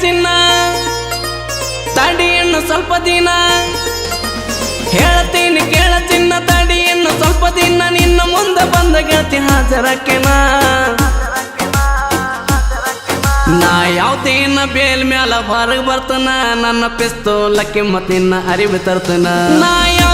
ಚಿನ್ನ ತಡಿ ಇನ್ನು ಸ್ವಲ್ಪ ದಿನ. ಹೇಳ್ತೀನಿ ಕೇಳ ಚಿನ್ನ ತಡಿ ಸ್ವಲ್ಪ ದಿನ. ನಿನ್ನ ಮುಂದೆ ಬಂದ ಗೆಳತಿ ಹಾಜರಕ್ಕೆನ ನಾ ಯಾವ್ದೇನ ಬೇಲ್ ಮ್ಯಾಲ ಹೊರಗೆ ಬರ್ತನ, ನನ್ನ ಪಿಸ್ತೂಲ ಮತ್ತಿನ್ನ ಅರಿವು ತರ್ತನ. ನಾ ಯಾವ್ದೇನ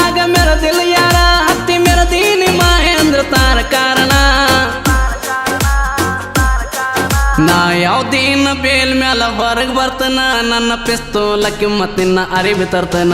ನಾ ಯಾವ್ದೇನ ಬೇಲ್ ಮ್ಯಾಲ ಹೊರಗ್ ಬರ್ತನ ನನ್ನ ಪಿಸ್ತೂಲಕ್ಕೆ ಮತ್ತಿನ್ನ ಅರಿವಿ ತರ್ತನ.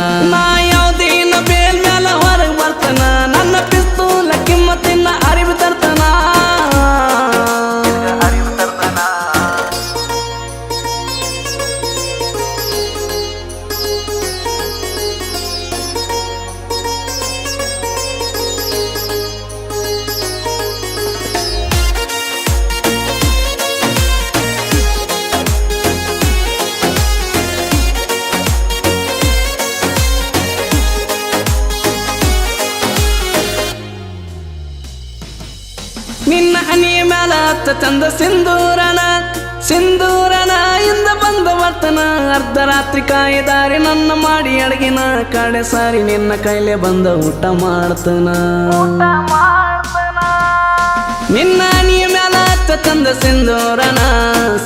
ಹತ್ತ ಚಂದ ಸಿಂಧೂರನ ಸಿಂಧೂರನ ಇಂದ ಬಂದ ವರ್ತನ. ಅರ್ಧ ರಾತ್ರಿ ಕಾಯಿದಾರಿ ನನ್ನ ಮಾಡಿ ಅಡಗಿನ ಕಡೆ ಸಾರಿ ನಿನ್ನ ಕೈಲೆ ಬಂದ ಊಟ ಮಾಡ್ತನ. ನಿನ್ನ ನೀ ಮ್ಯಾಲ ಅಷ್ಟ ಚಂದ ಸಿಂಧೂರನ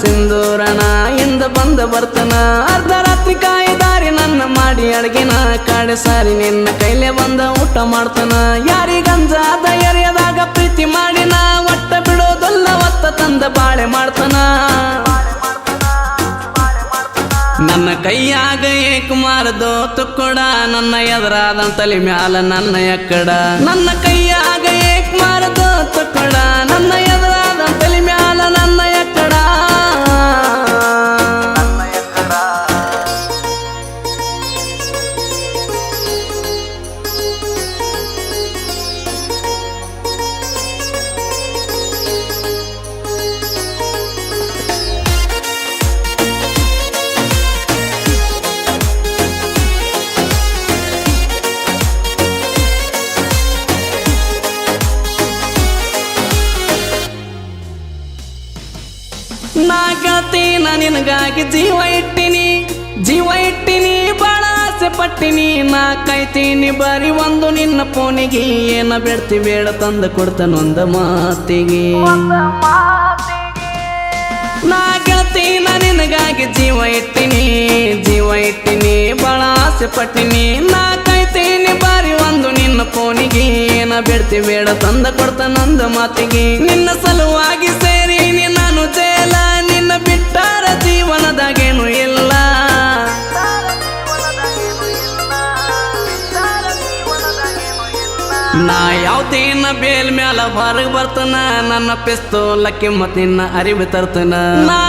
ಸಿಂಧೂರನ ಇಂದ ಬಂದ ಬರ್ತನ ಅರ್ಧ ರಾತ್ರಿ ಕಾಯಿದಾರಿ ನನ್ನ ಮಾಡಿ ಅಡಗಿನ ಕಡೆ ಸಾರಿ ನಿನ್ನ ಕೈಲೆ ಬಂದ ಊಟ ಮಾಡ್ತನ. ಯಾರಿಗಂಜಾದ ಎರೆಯದಾಗ ಪ್ರೀತಿ ಮಾಡಿ ಒಟ್ಟ ತಂದ ಬಾಳೆ ಮಾಡ್ತಾನ. ನನ್ನ ಕೈಯಾಗ ಏಕುಮಾರ ದೋತು ಕೊಡ, ನನ್ನ ಎದುರಾದ ತಲೆ ಮ್ಯಾಲ ನನ್ನ ಎಕ್ಕಡ. ನನ್ನ ಕೈಯಾಗ ಏಕುಮಾರ ದೋತು ಕೊಡ, ನನ್ನ ನಾ ಗೆಳತಿ ನಾ ನಿನಗಾಗಿ ಜೀವ ಇಟ್ಟಿನಿ. ಜೀವ ಇಟ್ಟಿನಿ ಬಾಳ ಆಸೆ ಪಟ್ಟಿನಿ. ನಾ ಕೈತೀನಿ ಬರೀ ಒಂದು ನಿನ್ನ ಫೋನಿಗೆ ಏನ ಬೆಳ್ತಿ ಬೇಡ ತಂದು ಕೊಡ್ತಾನೊಂದ ಮಾತಿಗೆ. ಮಾತಿಗೆ. ನಾ ಗೆಳತಿ ನಾ ನಿನಗಾಗಿ ಜೀವ ಇಟ್ಟಿನಿ. ಜೀವ ಇಟ್ಟಿನಿ ಬಾಳ ಆಸೆ ಪಟ್ಟಿನಿ. ನಾ ಕೈತೀನಿ ಬಾರಿ ಒಂದು ನಿನ್ನ ಫೋನಿಗೆ ಏನ ಬೆಳ್ತಿ ಬೇಡ ತಂದ ಕೊಡ್ತಾನೊಂದ ಮಾತಿಗೆ. ನಿನ್ನ ಸಲುವಾಗಿ ಯಾವ್ದೇನ ಬೇಲ್ ಮ್ಯಾಲ ಹೊರಗ್ ಬರ್ತನ ನನ್ನ ಪಿಸ್ತೂಲ ಕಿಮ್ಮತ್ತಿನ ಅರಿವು ತರ್ತನ. ನಾ